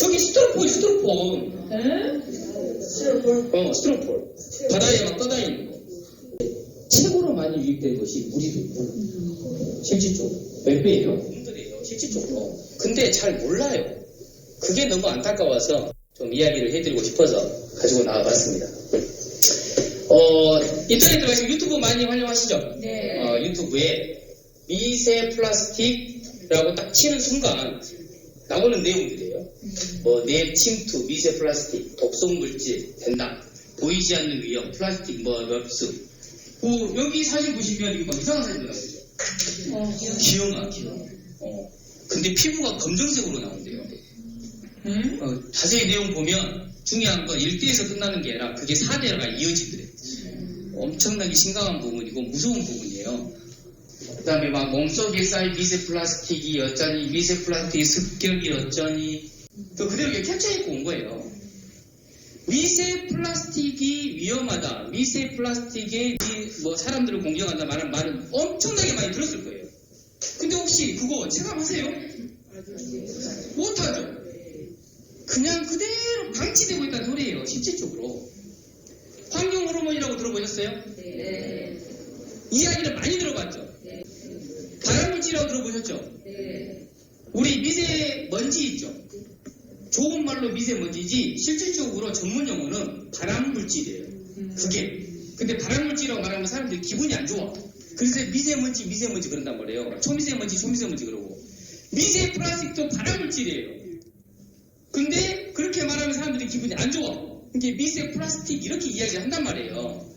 저기 스티로폼, 스티로폼. 스티로폴? 어, 스티로폼. 바다에 막 떠다니는 거. 최고로 많이 유입된 것이 물이고 실질적으로. 몇 배예요? 분들이에요, 실질적으로. 근데 잘 몰라요. 그게 너무 안타까워서 좀 이야기를 해드리고 싶어서 가지고 나와봤습니다. 어, 인터넷 들어가시면 유튜브 많이 활용하시죠? 네. 어, 유튜브에 미세 플라스틱이라고 딱 치는 순간 나오는 내용들이에요. 뭐, 내 침투, 미세 플라스틱, 독성 물질, 된다. 보이지 않는 위험, 플라스틱, 뭐, 럽스. 뭐, 여기 사진 보시면 이거 막 이상한 사진 나오죠? 어, 기형아, 기형. 어. 근데 피부가 검정색으로 나온대요. 응? 어, 자세히 내용 보면 중요한 건 1대에서 끝나는 게 아니라 그게 4대가 이어지더래. 엄청나게 심각한 부분이고 무서운 부분이에요. 그 다음에 막 몸속에 쌓인 미세 플라스틱이 어쩌니, 미세 플라스틱 습격이 어쩌니, 또 그대로 이렇게 캡처해고 온 거예요. 미세 플라스틱이 위험하다, 미세 플라스틱에 이- 뭐 사람들을 공격한다 말은 말은 엄청나게 많이 들었을 거예요. 근데 혹시 그거 체감하세요? 못하죠? 그냥 그대로 방치되고 있다는 소리예요, 실질적으로. 환경 호르몬이라고 들어보셨어요? 네. 이야기를 많이 들어봤죠? 네. 발암물질이라고 들어보셨죠? 네. 우리 미세 먼지 있죠? 좋은 말로 미세먼지지 실질적으로 전문 용어는 발암물질이에요. 그게. 근데 발암물질이라고 말하면 사람들이 기분이 안 좋아. 그래서 미세먼지, 미세먼지 그런단 말이에요. 초미세먼지, 초미세먼지 그러고. 미세 플라스틱도 발암물질이에요. 근데 그렇게 말하면 사람들이 기분이 안 좋아. 이게 미세 플라스틱 이렇게 이야기를 한단 말이에요.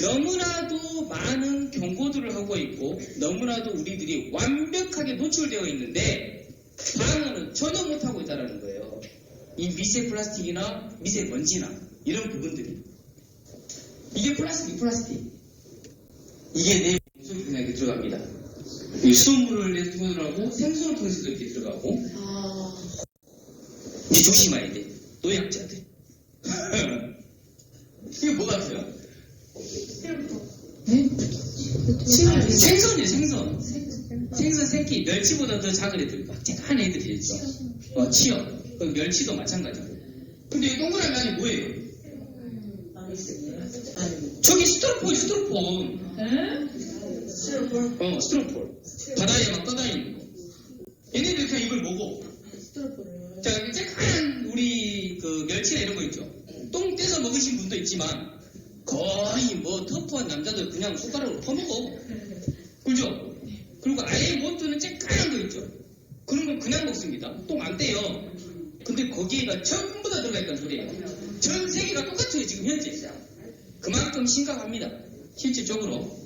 너무나도 많은 경고들을 하고 있고 너무나도 우리들이 완벽하게 노출되어 있는데 방어는 전혀 못하고 있다는 거예요. 이 미세 플라스틱이나 미세 먼지나 이런 부분들이 이게 플라스틱, 플라스틱. 이게 내 몸속에 그냥 이렇게 들어갑니다. 이 수돗물을 내 들어가고 생수를 통해서도 이렇게 들어가고 아, 이제 조심해야 돼. 노약자들. 이게 뭐 같아요? 네? 생선이에요, 생선. 생선 새끼, 멸치보다 더 작은 애들, 막 쨍한 애들이 있죠. 어, 치어. 그 멸치도 마찬가지고. 근데 이 동그라미 안에 뭐예요? 저기 스티로폼. 네? 스티로폴? 어, 스티로폼. 바다에 막 떠다니는 거. 얘네들 그냥 이걸 먹어. 자, 이렇게 쬐깐 우리 그 멸치나 이런 거 있죠. 똥 떼서 먹으신 분도 있지만 거의 뭐 터프한 남자들 그냥 숟가락으로 퍼먹어. 그죠? 그리고 아예 못 주는 쬐깐한 거 있죠. 그런 거 그냥 먹습니다. 똥 안 떼요. 근데 거기에가 전부 다 들어가 있다는 소리예요. 전 세계가 똑같아요, 지금 현재. 그만큼 심각합니다. 실질적으로.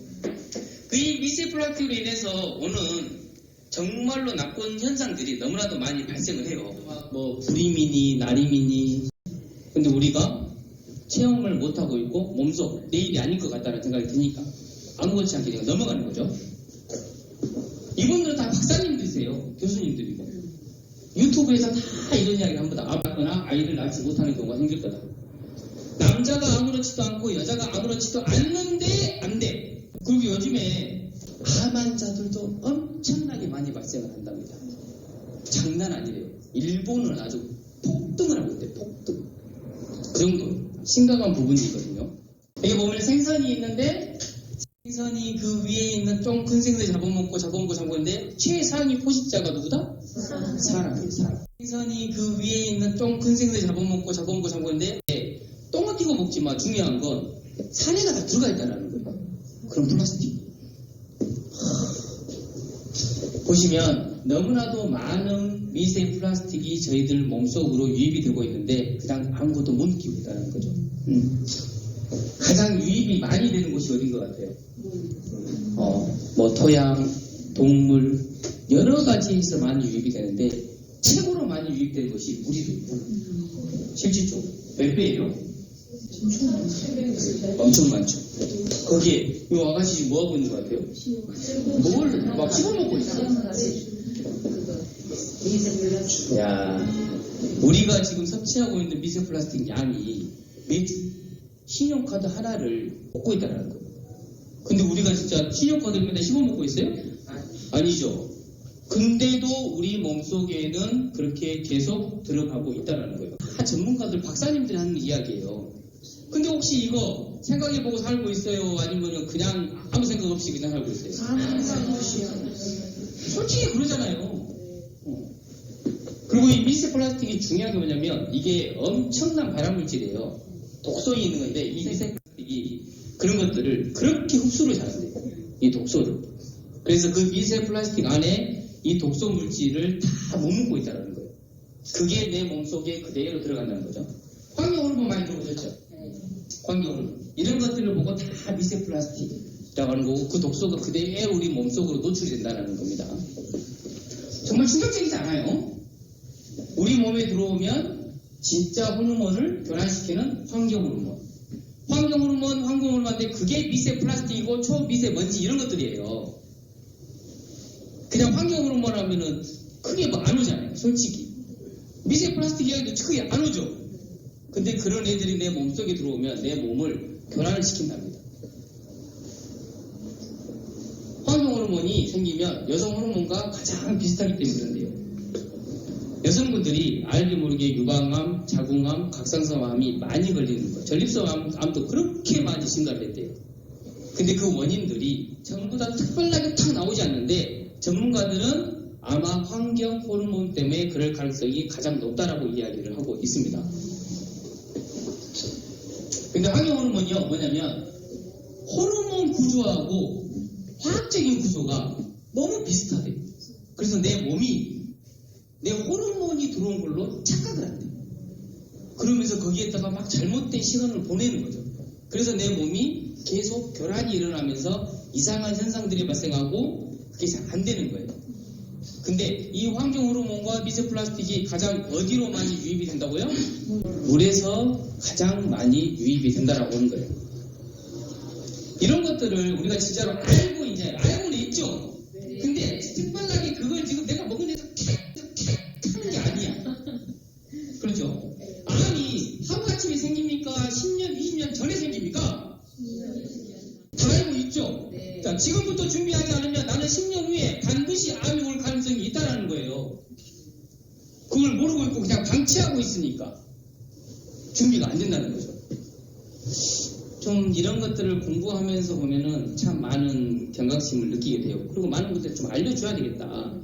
그 이 미세 플라스틱으로 인해서 오는 정말로 나쁜 현상들이 너무나도 많이 발생을 해요. 뭐 불임이니 나림이니. 근데 우리가 체험을 못하고 있고 몸속 내 일이 아닐 것 같다는 생각이 드니까 아무렇지 않게 그냥 넘어가는 거죠. 이분들은 다 박사님들이세요. 교수님들이고. 유튜브에서 다 이런 이야기를 한번 나왔거나 아이를 낳지 못하는 경우가 생길 거다. 남자가 아무렇지도 않고 여자가 아무렇지도 않는데 안 돼. 그리고 요즘에 암 환자들도 엄청나게 많이 발생을 한답니다. 장난 아니래요. 일본은 아주 폭등을 하고 있대, 폭등. 심각한 부분이거든요. 여기 보면 생선이 있는데 생선이 그 위에 있는 좀 큰 생선 잡아먹고 잡아먹고 잡아먹는데 최상위 포식자가 누구다? 사람이에요, 사람. 생선이 그 위에 있는 좀 큰 생선 잡아먹고 잡아먹고 잡아먹는데 똥을 띄고 먹지만 중요한 건 산에가 다 들어가 있다는 거예요. 그럼 플라스틱. 보시면 너무나도 많은 미세 플라스틱이 저희들 몸속으로 유입이 되고 있는데 그냥 아무것도 못 느끼고 있다는 거죠. 음. 가장 유입이 많이 되는 곳이 어딘 것 같아요? 어, 뭐 토양, 동물 여러 가지에서 많이 유입이 되는데 최고로 많이 유입되는 것이 물이고 실질적으로 몇 배예요? 엄청 많죠. 거기에 이 아가씨 지금 뭐 하고 있는 것 같아요? 뭘 막 씹어 먹고 있어. 야, 우리가 지금 섭취하고 있는 미세 플라스틱 양이 매주 신용카드 하나를 먹고 있다는 거예요. 근데 우리가 진짜 신용카드 맨날 씹어 먹고 있어요? 아니죠. 근데도 우리 몸속에는 그렇게 계속 들어가고 있다는 거예요. 다 전문가들, 박사님들이 하는 이야기예요. 근데 혹시 이거 생각해보고 살고 있어요? 아니면 그냥 아무 생각 없이 그냥 살고 있어요? 솔직히 그러잖아요. 어. 그리고 이 미세 플라스틱이 중요한 게 뭐냐면 이게 엄청난 발암물질이에요. 독성이 있는 건데 이 미세 플라스틱이 그런 것들을 그렇게 흡수를 잘한대요. 이 독소를. 그래서 그 미세 플라스틱 안에 이 독소 물질을 다 머금고 있다는 거예요. 그게 내 몸속에 그대로 들어간다는 거죠. 환경 호르몬 많이 들어보셨죠? 환경. 이런 것들을 보고 다 미세 플라스틱이라고 하는 거고 그 독소가 그대로 우리 몸속으로 노출이 된다는 겁니다. 정말 충격적이지 않아요? 우리 몸에 들어오면 진짜 호르몬을 교란시키는 환경 호르몬. 환경 호르몬, 환경 호르몬인데 그게 미세 플라스틱이고 초미세 먼지 이런 것들이에요. 그냥 환경 호르몬 하면은 크게 뭐 안 오잖아요. 솔직히. 미세 플라스틱 이야기도 크게 안 오죠. 근데 그런 애들이 내 몸속에 들어오면 내 몸을 교란을 시킨답니다. 환경 호르몬이 생기면 여성 호르몬과 가장 비슷하기 때문에 그런데요. 여성분들이 알게 모르게 유방암, 자궁암, 각상선암이 많이 걸리는 거예요. 전립선암, 암도 그렇게 많이 심각했대요. 근데 그 원인들이 전부 다 특별하게 탁 나오지 않는데 전문가들은 아마 환경 호르몬 때문에 그럴 가능성이 가장 높다라고 이야기를 하고 있습니다. 근데 환경 호르몬이요 뭐냐면 호르몬 구조하고 화학적인 구조가 너무 비슷하대요. 그래서 내 몸이 내 호르몬이 들어온 걸로 착각을 한대요. 그러면서 거기에다가 막 잘못된 시간을 보내는 거죠. 그래서 내 몸이 계속 교란이 일어나면서 이상한 현상들이 발생하고 그게 잘 안 되는 거예요. 근데 이 환경 호르몬과 미세 플라스틱이 가장 어디로 많이 유입이 된다고요? 물에서 가장 많이 유입이 된다라고 하는 거예요. 이런 것들을 우리가 진짜로 알고 이제 알고는 있죠. 근데 특별하게 그걸 지금 내가 먹은 데서 캬캬 하는 게 아니야. 그렇죠? 암이 하루아침에 생깁니까? 10년, 20년 전에 생깁니까? 다 알고 있죠? 자, 지금부터 준비하지 않으면 나는 10년 후에 반드시 암이 올 가능성이 모르고 있고 그냥 방치하고 있으니까 준비가 안 된다는 거죠. 좀 이런 것들을 공부하면서 보면은 참 많은 경각심을 느끼게 돼요. 그리고 많은 것들을 좀 알려줘야 되겠다.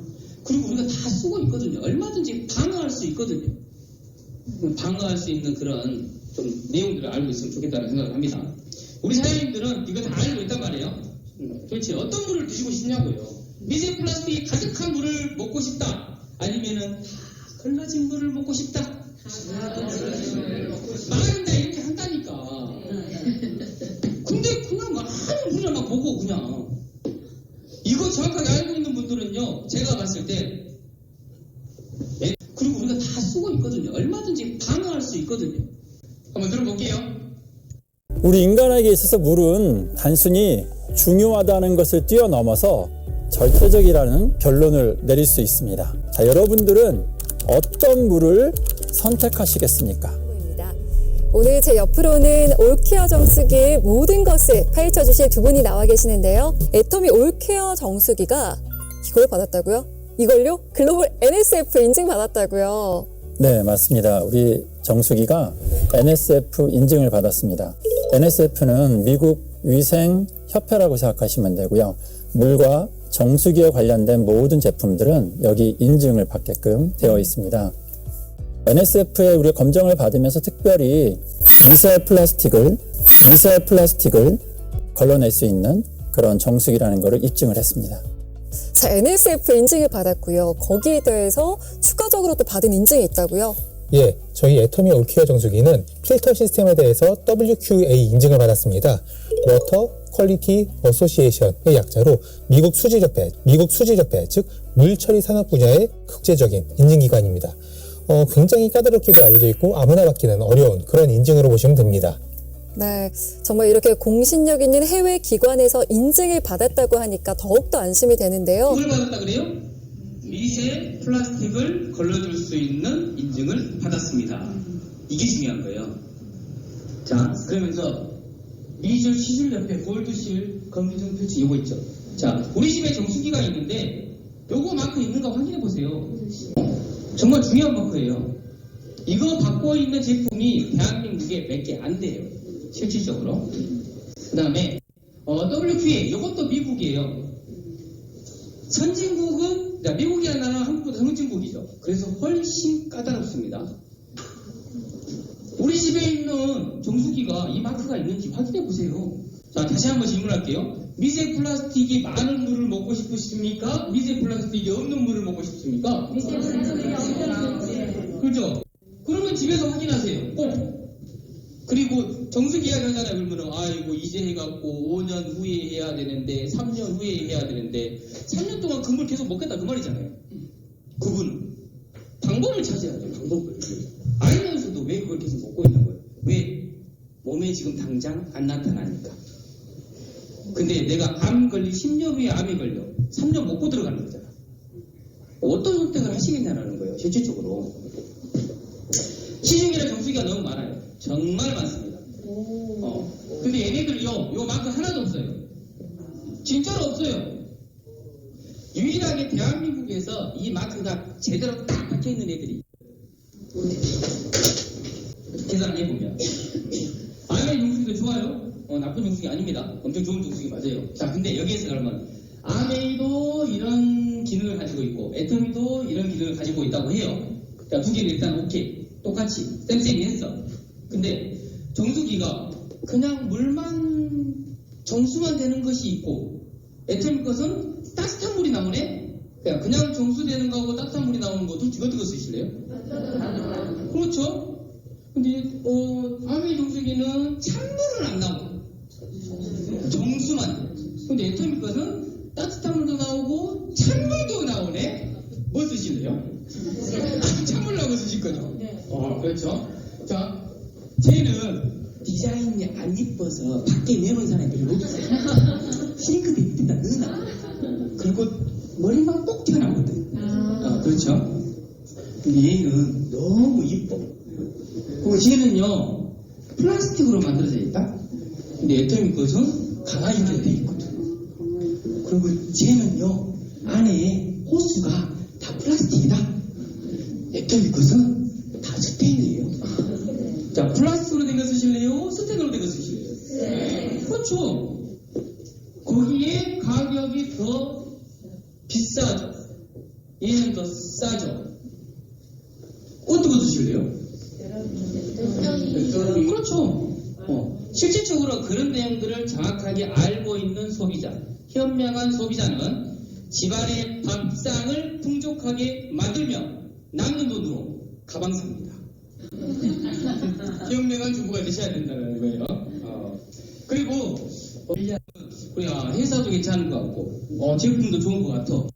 그리고 우리가 다 쓰고 있거든요. 얼마든지 방어할 수 있거든요. 방어할 수 있는 그런 좀 내용들을 알고 있으면 좋겠다는 생각을 합니다. 우리 사장님들은 이거 다 알고 있단 말이에요. 음, 도대체 어떤 물을 드시고 싶냐고요. 미세 플라스틱이 가득한 물을 먹고 싶다. 아니면은 다 걸러진 물을 먹고 싶다. 말한다 이렇게 한다니까. 근데 그냥 많은 분을 막 보고 그냥 이거 정확하게 알고 있는 분들은요 제가 봤을 때 예, 그리고 우리가 다 쓰고 있거든요 얼마든지 방어할 수 있거든요 한번 들어볼게요 우리 인간에게 있어서 물은 단순히 중요하다는 것을 뛰어넘어서 절대적이라는 결론을 내릴 수 있습니다. 자, 여러분들은 어떤 물을 선택하시겠습니까? 오늘 제 옆으로는 올케어 정수기의 모든 것을 파헤쳐 주실 두 분이 나와 계시는데요. 애터미 올케어 정수기가 이걸 받았다고요? 이걸요? 글로벌 NSF 인증 받았다고요. 네, 맞습니다. 우리 정수기가 NSF 인증을 받았습니다. NSF는 미국 위생 협회라고 생각하시면 되고요. 물과 정수기에 관련된 모든 제품들은 여기 인증을 받게끔 되어 있습니다. NSF에 우리 검정을 받으면서 특별히 미세 플라스틱을 미세 플라스틱을 걸러낼 수 있는 그런 정수기라는 것을 입증을 했습니다. 자, NSF 인증을 받았고요. 거기에 대해서 추가적으로 또 받은 인증이 있다고요. 예, 저희 애터미 올케어 정수기는 필터 시스템에 대해서 WQA 인증을 받았습니다. 워터 퀄리티 어소시에이션의 약자로 미국 수질협회, 미국 수질협회, 즉 물처리 산업 분야의 국제적인 인증기관입니다. 어, 굉장히 까다롭게도 알려져 있고 아무나 받기는 어려운 그런 인증으로 보시면 됩니다. 네, 정말 이렇게 공신력 있는 해외 기관에서 인증을 받았다고 하니까 더욱더 안심이 되는데요. 뭘 받았다 그래요? 미세 플라스틱을 걸러줄 수 있는 인증을 받았습니다 이게 중요한 거예요 자 그러면서 미술 시술 옆에 골드실 검증 표지 이거 있죠 자 우리 집에 정수기가 있는데 요거 마크 있는가 확인해 보세요. 정말 중요한 마크예요. 이거 받고 있는 제품이 대한민국에 몇 개 안 돼요. 실질적으로. 그 다음에 WQA 이것도 미국이에요. 선진국은 자, 미국이라는 나라는 한국보다 선진국이죠. 그래서 훨씬 까다롭습니다. 우리 집에 있는 정수기가 이 마크가 있는지 확인해 보세요. 자, 다시 한번 질문할게요. 미세 플라스틱이 많은 물을 먹고 싶으십니까? 미세 플라스틱이 없는 물을 먹고 싶습니까? 그렇죠? 그러면 집에서 확인하세요. 꼭. 그리고 정수기 이야기 하잖아요. 그러면은 아이고 이제 해갖고 5년 후에 해야 되는데 3년 후에 해야 되는데 3년 동안 그물 계속 먹겠다 그 말이잖아요. 그분은 방법을 찾아야죠. 방법을. 알면서도 왜 그걸 계속 먹고 있는 거예요? 왜? 몸에 지금 당장 안 나타나니까. 근데 내가 암 걸리 10년 후에 암이 걸려 3년 먹고 들어가는 거잖아. 어떤 선택을 하시겠냐라는 거예요. 실질적으로. 시중에는 정수기가 너무 많아요. 정말 많습니다. 어. 근데 얘네들요, 요 마크 하나도 없어요. 진짜로 없어요. 유일하게 대한민국에서 이 마크가 제대로 딱 박혀 있는 애들이 계산해보면 아메 정수기도 좋아요. 어, 나쁜 정수기 아닙니다. 엄청 좋은 정수기 맞아요. 자, 근데 여기에서 그러면 아메이도 이런 기능을 가지고 있고 애터미도 이런 기능을 가지고 있다고 해요. 자, 두 개는 일단 오케이. 똑같이 쌤쌤이 했어. 근데 정수기가 그냥 물만 정수만 되는 것이 있고 애터미 것은 따뜻한 물이 나오네? 그냥, 그냥 정수되는 거하고 따뜻한 물이 나오는 거둘 중에 어떻게 쓰실래요? 그렇죠? 근데 어, 아메 정수기는 찬물은 안 나오고 정수만 근데 애터미 것은 따뜻한 물도 나오고 찬물도 나오네? 뭐 쓰실래요? 찬물라고 쓰실 거죠? 어, 그렇죠. 자, 쟤는 디자인이 안 이뻐서 밖에 내놓은 사람이 별로 없어요. 싱크대 밑에다 넣어놔. 그리고 머리만 똑 튀어나오거든. 어, 그렇죠. 근데 얘는 너무 이뻐. 그리고 쟤는요, 플라스틱으로 만들어져 있다? 애터미 것은 강화 연결돼 있거든. 그리고 쟤는요, 안에 호스가 다 플라스틱이다. 애터미 것은 다 스테인이에요. 자, 플라스틱으로 된 거 쓰실래요? 스테인으로 된 거 쓰실래요? 그렇죠. 거기에 가격이 더 비싸죠. 얘는 더 싸죠. 어떤 거 드실래요? 그렇죠. 어, 실질적으로 그런 내용들을 정확하게 알고 있는 소비자, 현명한 소비자는 집안의 밥상을 풍족하게 만들며 남는 돈으로 가방 삽니다. 현명한 주부가 되셔야 된다는 거예요. 어, 그리고 어, 우리 회사도 괜찮은 것 같고 어, 제품도 좋은 것 같아.